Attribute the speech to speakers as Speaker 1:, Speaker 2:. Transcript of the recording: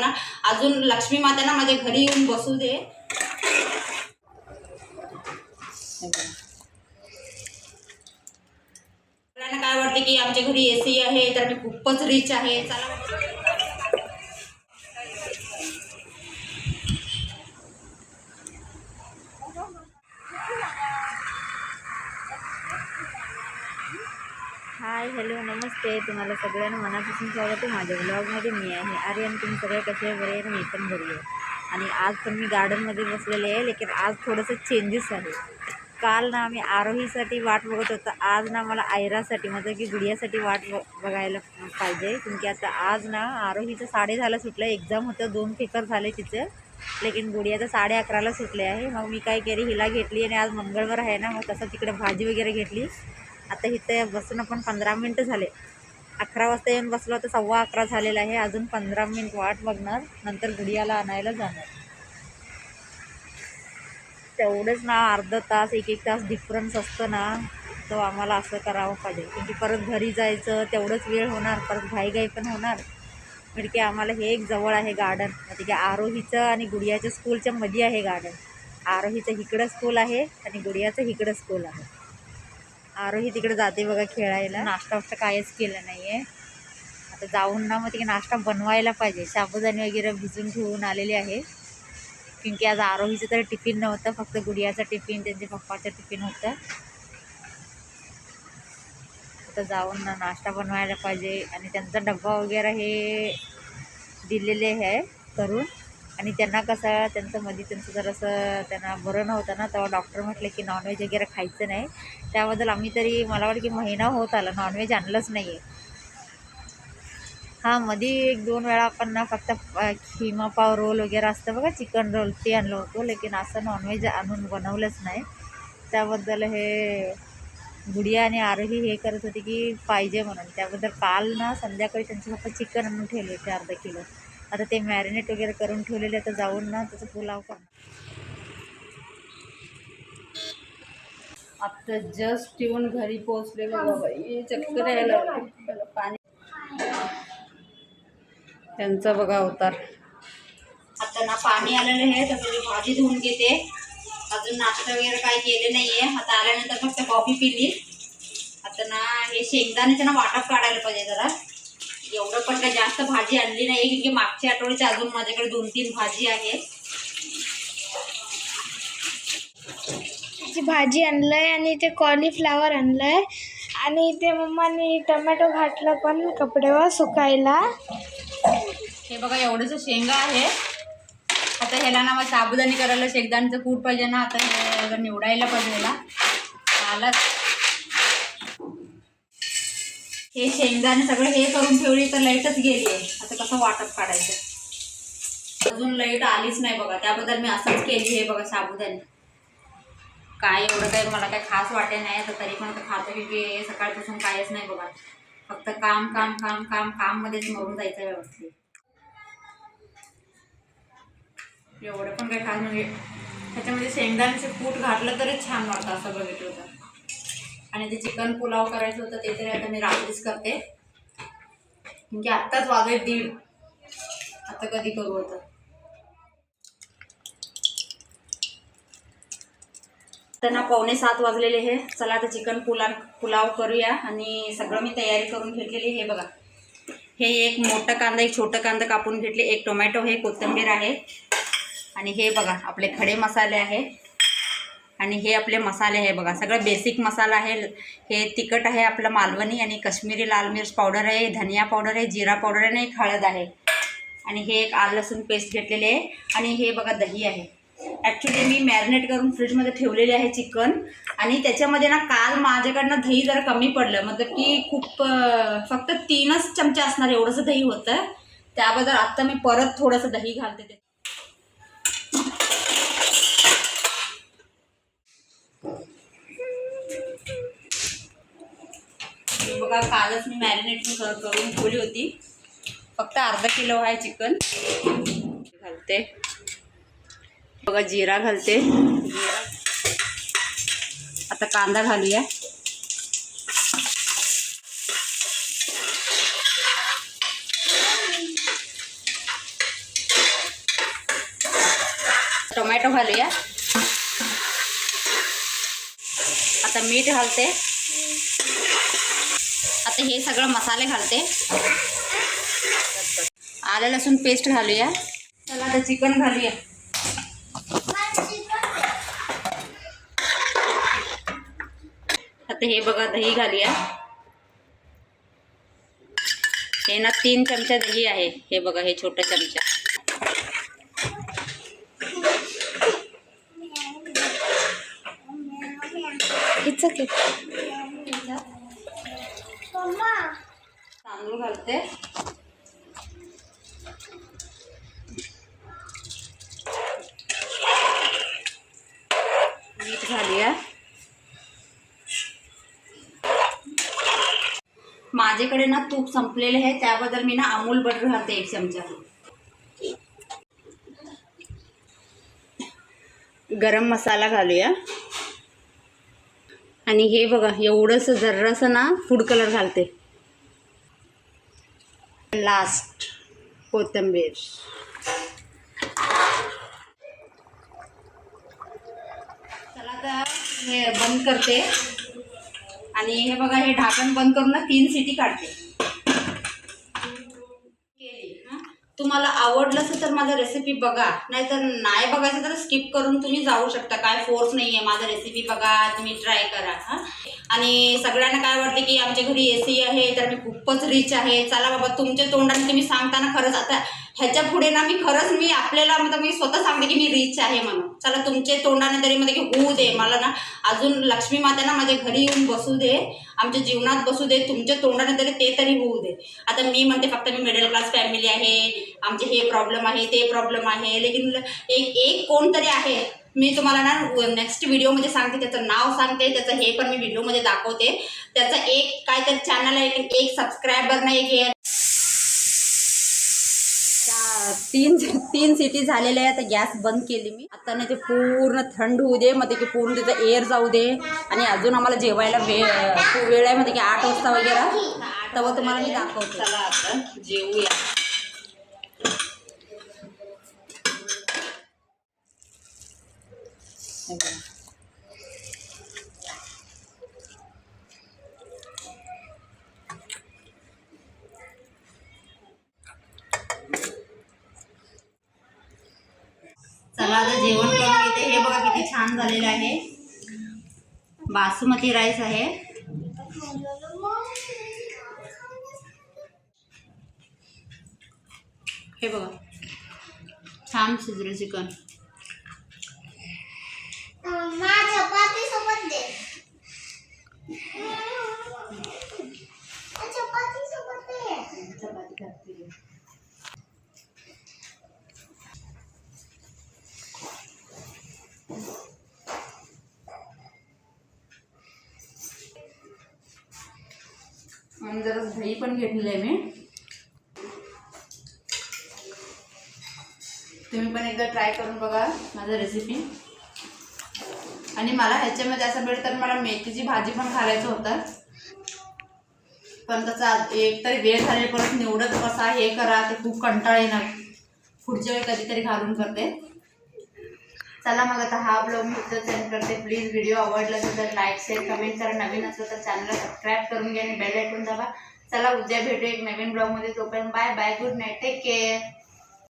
Speaker 1: ना अजून लक्ष्मी माता माझ्या घरी येऊन बसू दे. काय वाटते की आमच्या घरी ए सी आहे तर मी खूपच रिच आहे. चला.
Speaker 2: हॅलो नमस्ते. तुम्हाला सगळ्यांना मनापासून स्वागत आहे. माझ्या ब्लॉगमध्ये मी आहे. अरे आणि तुम्ही सगळे कसे बरे आहे मी पण बरी आहे. आणि आज पण मी गार्डनमध्ये बसलेले आहे. लेकिन आज थोडंसं चेंजेस आहे काल ना आम्ही आरोहीसाठी वाट बघत होतो. आज ना मला आयरासाठी म्हणजे की गुडियासाठी वाट ब बघायला पाहिजे. कारण की आता आज ना आरोहीचं साडे झालं सुटलं एक्झाम होतं. दोन पेपर झाले तिचं. लेकिन गुडियाचं साडे अकराला सुटले आहे. मग मी काय केली? हिला घेतली आणि आज मंगळवार आहे ना. मग तसं तिकडे भाजी वगैरे घेतली. आता इथे बसून आपण पंधरा मिनटं झाले. अकरा वाजता येऊन बसलो तर सव्वा अकरा झालेला आहे. अजून पंधरा मिनिट वाट बघणार. नंतर गुडियाला आणायला जाणार. तेवढंच ना अर्धा तास एक एक तास डिफरन्स असतं ना तो आम्हाला असं करावं पाहिजे. म्हणजे परत घरी जायचं तेवढंच वेळ होणार. परत घाईघाई पण होणार. म्हणजे की आम्हाला हे एक जवळ आहे गार्डन म्हणजे की? आरोहीचं आणि गुडियाच्या स्कूलच्या मध्ये आहे गार्डन आरोहीचं इकडं स्कूल आहे आणि गुडियाचं इकडं स्कूल आहे. आरोही तिकडे जाते बघा खेळायला. नाश्ता वाश्ता काहीच केलं नाही आहे आता जाऊन ना मग तिकडे नाश्ता बनवायला पाहिजे. साबुदाणे वगैरे भिजून ठेवून आलेले आहे. कारण की आज आरोहीचं तर टिफिन नव्हतं फक्त गुडियाचं टिफिन त्यांच्या पप्पाचं टिफिन होतं. आता जाऊन ना नाश्ता बनवायला पाहिजे. आणि त्यांचा डब्बा वगैरे हे दिलेले आहे करून. आणि त्यांना कसं त्यांचं मध्ये त्यांचं जरासं त्यांना बरं नव्हतं ना तेव्हा डॉक्टर म्हटलं की नॉनव्हेज वगैरे खायचं नाही. त्याबद्दल आम्ही तरी मला वाटतं की महिना होत आला नॉनव्हेज आणलंच नाही आहे हां मध्ये एक दोन वेळा आपण ना फक्त खिमा पाव रोल वगैरे असतं बघा चिकन रोल ते आणलं होतं लेकिन असं नॉनव्हेज आणून बनवलंच नाही. त्याबद्दल हे गुडिया आणि आरोही हे करत होती की पाहिजे म्हणून. त्याबद्दल काल ना संध्याकाळी त्यांचे फक्त चिकन आणून ठेवले होते अर्धा किलो. आता ते मॅरिनेट वगैरे करून ठेवलेले आता जाऊन ना त्याचं पुलाव करणार
Speaker 1: आता जस्ट येऊन घरी पोहोचले बाबा हे चक्कर यायला पाणी त्यांचा बघा अवतार. आता ना पाणी आलेलं आहे तर मी भाजी धुवून घेते. अजून नाश्ता वगैरे काही केले नाहीये. आता आल्यानंतर फक्त कॉफी पिली. आता ना हे शेंगदाण्याचं ना वाटप काढायला पाहिजे जरा. एवढं पण काही जास्त भाजी आणली नाही कारण की मागच्या आठवड्याची अजून माझ्याकडे दोन तीन भाजी आहे
Speaker 3: भाजी आणलंय आणि ते कॉलीफ्लावर आणलंय. आणि ते मम्मानी टोमॅटो घातलं पण कपड्यावर सुकायला.
Speaker 1: हे बघा एवढंच शेंगा आहे. आता ह्याला ना मग साबुदाणी करायला शेंगदाण्याचं कूट पाहिजे ना आता हे निवडायला पाहिजे ह्याला. आला हे शेंगदाणे सगळं हे करून ठेवली तर लाईटच गेली आहे. आता कसं वाटप काढायचं? अजून लाइट आलीच नाही बघा. त्याबद्दल मी असंच केली हे बघा साबुदाणे. काय एवढं काही मला काही खास वाटे नाही तर तरी पण आता खातो की सकाळपासून काहीच नाही बघा. फक्त काम काम काम काम काम मध्येच मरून जायचं व्यवस्थित. एवढं पण काही खास म्हणजे त्याच्यामध्ये शेंगदाण्याचं कूट घातलं तरी छान वाटतं असं बघितलं होतं आणि ते चिकन पुलाव करायचं होतं ते तरी आता मी रात्रीच करते. म्हणजे आत्ताच वाजले दीड. आता कधी करू होतं त्यांना पावणे सात वाजलेले हे. चला आता चिकन पुला पुलाव करूया आणि सगळं मी तयारी करून घेतलेली हे बघा. हे एक मोठं कांदा एक छोटं कांदा कापून घेतले. एक टोमॅटो हे कोथिंबीर आहे. आणि हे बघा आपले खडे मसाले आहे. आणि हे आपले मसाले आहे बघा सगळं बेसिक मसाला आहे. हे तिखट आहे आपलं मालवणी आणि काश्मीरी लाल मिर्च पावडर आहे धनिया पावडर आहे जिरा पावडर आहे आणि एक हळद आहे. आणि हे एक आल लसूण पेस्ट घेतलेले आहे. आणि हे बघा दही आहे. ॲक्च्युली मी मॅरिनेट करून फ्रीजमध्ये ठेवलेले आहे चिकन. आणि त्याच्यामध्ये ना काल माझ्याकडनं दही जरा कमी पडलं. मतलब की खूप फक्त तीनच चमचे असणार एवढंसं दही होतं. त्याबद्दल आत्ता मी परत थोडंसं दही घालते. बघा कालच मी मॅरिनेट करून ठेवली होती. फक्त अर्धा किलो आहे चिकन घालते. बघा जिरा घालते. जिरा आता कांदा घालूया. टोमॅटो घालूया. आता मीठ घालते. आता हे सगळं मसाले घालते. आलं लसूण पेस्ट घालूया. चला आता चिकन घालूया. आता हे बघा दही घालूया. हे ना तीन चमचा दही आहे. हे बघा हे छोटं चमचा.
Speaker 3: इट्स ओके
Speaker 1: तांदूळ घालते. मीठ घालूया. माझ्याकडे ना तूप संपलेले आहे त्याबद्दल मी ना अमूल बटर घालते एक चमचा. गरम मसाला घालूया. आणि हे बघा एवढंसं जर्रासं ना फूड कलर घालते. लास्ट कोथिंबीर. चला तर हे बंद करते. आणि हे बघा हे ढाकण बंद करून ना तीन सिटी काढते केली हं? तुम्हाला आवडलं असेल तर माझा रेसिपी बघा. नाहीतर नाही बघायचं तर स्किप करून तुम्ही जाऊ शकता. काय फोर्स नाही आहे माझा रेसिपी बघा तुम्ही ट्राय करा. हां? आणि सगळ्यांना काय वाटते की आमच्या घरी ए सी आहे तर मी खूपच रिच आहे. चला बाबा तुमच्या तोंडाने तुम्ही सांगताना खरंच आता ह्याच्या पुढे ना मी खरंच मी आपल्याला मतलब मी स्वतः सांगते की मी रिच आहे म्हणून. चला तुमच्या तोंडाने तरी मध्ये की होऊ दे. मला ना अजून लक्ष्मी माता ना माझ्या घरी येऊन बसू दे. आमच्या जीवनात बसू दे. तुमच्या तोंडाने तरी ते तरी होऊ दे. आता मी म्हणते फक्त मी मिडल क्लास फॅमिली आहे. आमचे हे प्रॉब्लेम आहे ते प्रॉब्लेम आहे. लेकिन एक एक कोणतरी आहे. मी तुम्हाला ना नेक्स्ट व्हिडिओमध्ये सांगते त्याचं नाव सांगते त्याचं हे पण मी व्हिडिओमध्ये दाखवते. त्याचं एक काय तर चॅनल आहे की एक सबस्क्रायबर नाही एक हे तीन तीन सिटी झालेल्या आहे आता गॅस बंद केली मी. आता ना ते पूर्ण थंड होऊ दे मध्ये की पूर्ण तिथं एअर जाऊ दे. आणि अजून आम्हाला जेवायला वेळ वेळ आहे मध्ये की आठ वाजता वगैरे. तेव्हा तुम्हाला मी दाखवते. चला आता जेवूया. झालेलं आहे. बासमती राईस आहे. हे बघा. छान शिजलं चिकन.
Speaker 3: चपाती सोबत दे.
Speaker 1: आणि पण घेतलेलं आहे मी. तुम्ही पण एकदा ट्राय करून बघा माझं रेसिपी आणि मला ह्याच्यामध्ये असं भेट तर मला मेथीची भाजी पण घालायचं होतं. पण त्याचा एक तरी वेळ झाले परत निवडत बसा हे करा ते खूप कंटाळ येणार. पुढच्या वेळी कधीतरी घालून करते. चला मग आता हा ब्लॉग मी इथं सेंड करते. प्लीज व्हिडिओ आवडला असेल तर लाईक शेअर कमेंट करा. नवीन असलं तर चॅनलला सबस्क्राईब करून घ्या आणि बेल ऐकून दाबा. चला उद्या भेटू एक नवीन ब्लॉगमध्ये तोपर्यंत bye bye good night take care